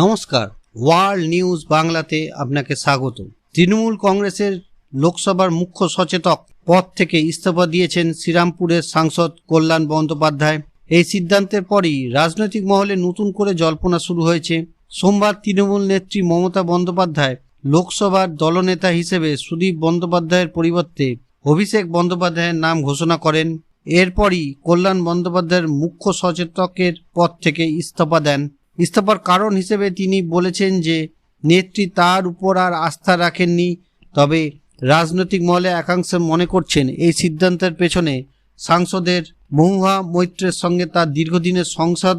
নমস্কার, world news বাংলাতে আপনাকে স্বাগত তৃণমূল কংগ্রেসের লোকসভার মুখ্য সচেতক পদ থেকে ইস্তফা দিয়েছেন শ্রীরামপুরের সাংসদ কল্যাণ বন্দ্যোপাধ্যায়। এই সিদ্ধান্তের পরই রাজনৈতিক মহলে নতুন করে জল্পনা শুরু হয়েছে। সোমবার তৃণমূল নেত্রী মমতা বন্দ্যোপাধ্যায় লোকসভার দলনেতা হিসেবে সুদীপ বন্দ্যোপাধ্যায়ের পরিবর্তে অভিষেক বন্দ্যোপাধ্যায়ের নাম ঘোষণা করেন। এরপরই কল্যাণ বন্দ্যোপাধ্যায়ের মুখ্য সচেতকের পদ থেকে ইস্তফা দেন। ইস্তফার কারণ হিসেবে তিনি বলেছেন যে নেত্রী তার উপর আর আস্থা রাখেননি। তবে রাজনৈতিক মহলে একাংশ মনে করছেন এই সিদ্ধান্তের পেছনে সাংসদের মহুয়া মৈত্রের সঙ্গে তার দীর্ঘদিনের সংসদ,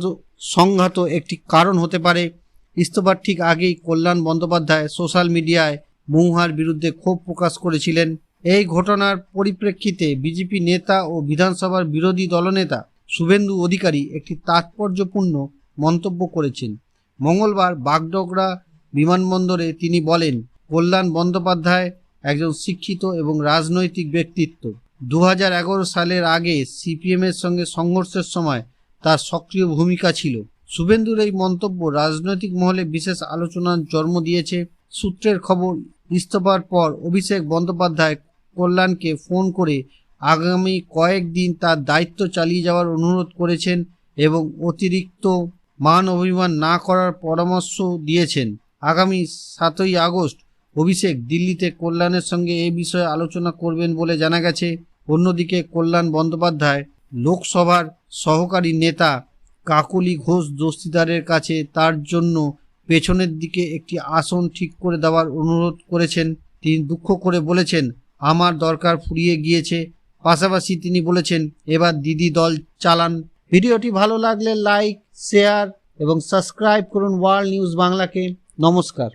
সংঘাত একটি কারণ হতে পারে। ইস্তফার ঠিক আগেই কল্যাণ বন্দ্যোপাধ্যায় সোশ্যাল মিডিয়ায় মহুয়ার বিরুদ্ধে ক্ষোভ প্রকাশ করেছিলেন। এই ঘটনার পরিপ্রেক্ষিতে বিজেপি নেতা ও বিধানসভার বিরোধী দলনেতা শুভেন্দু অধিকারী একটি তাৎপর্যপূর্ণ মন্তব্য করেছেন। মঙ্গলবার বাগডোগরা বিমানবন্দরে তিনি বলেন, কল্যাণ বন্দ্যোপাধ্যায় একজন শিক্ষিত এবং রাজনৈতিক ব্যক্তিত্ব। দু হাজার এগারো সালের আগে সিপিএমের সঙ্গে সংঘর্ষের সময় তার সক্রিয় ভূমিকা ছিল। শুভেন্দুর এই মন্তব্য রাজনৈতিক মহলে বিশেষ আলোচনার জন্ম দিয়েছে। সূত্রের খবর, ইস্তফার পর অভিষেক বন্দ্যোপাধ্যায় কল্যাণকে ফোন করে আগামী কয়েকদিন তার দায়িত্ব চালিয়ে যাওয়ার অনুরোধ করেছেন এবং অতিরিক্ত মান অভিমান না করার পরামর্শ দিয়েছেন। আগামী সাতই আগস্ট অভিষেক দিল্লিতে কল্যাণের সঙ্গে এ বিষয়ে আলোচনা করবেন বলে জানা গেছে। অন্যদিকে কল্যাণ বন্দ্যোপাধ্যায় লোকসভার সহকারী নেতা কাকলি ঘোষ দস্তিদারের কাছে তার জন্য পেছনের দিকে একটি আসন ঠিক করে দেওয়ার অনুরোধ করেছেন। তিনি দুঃখ করে বলেছেন, আমার দরকার ফুরিয়ে গিয়েছে। পাশাপাশি তিনি বলেছেন, এবার দিদি দল চালান। ভিডিওটি ভালো লাগলে লাইক শেয়ার এবং সাবস্ক্রাইব করুন ওয়ার্ল্ড নিউজ বাংলাকে। নমস্কার।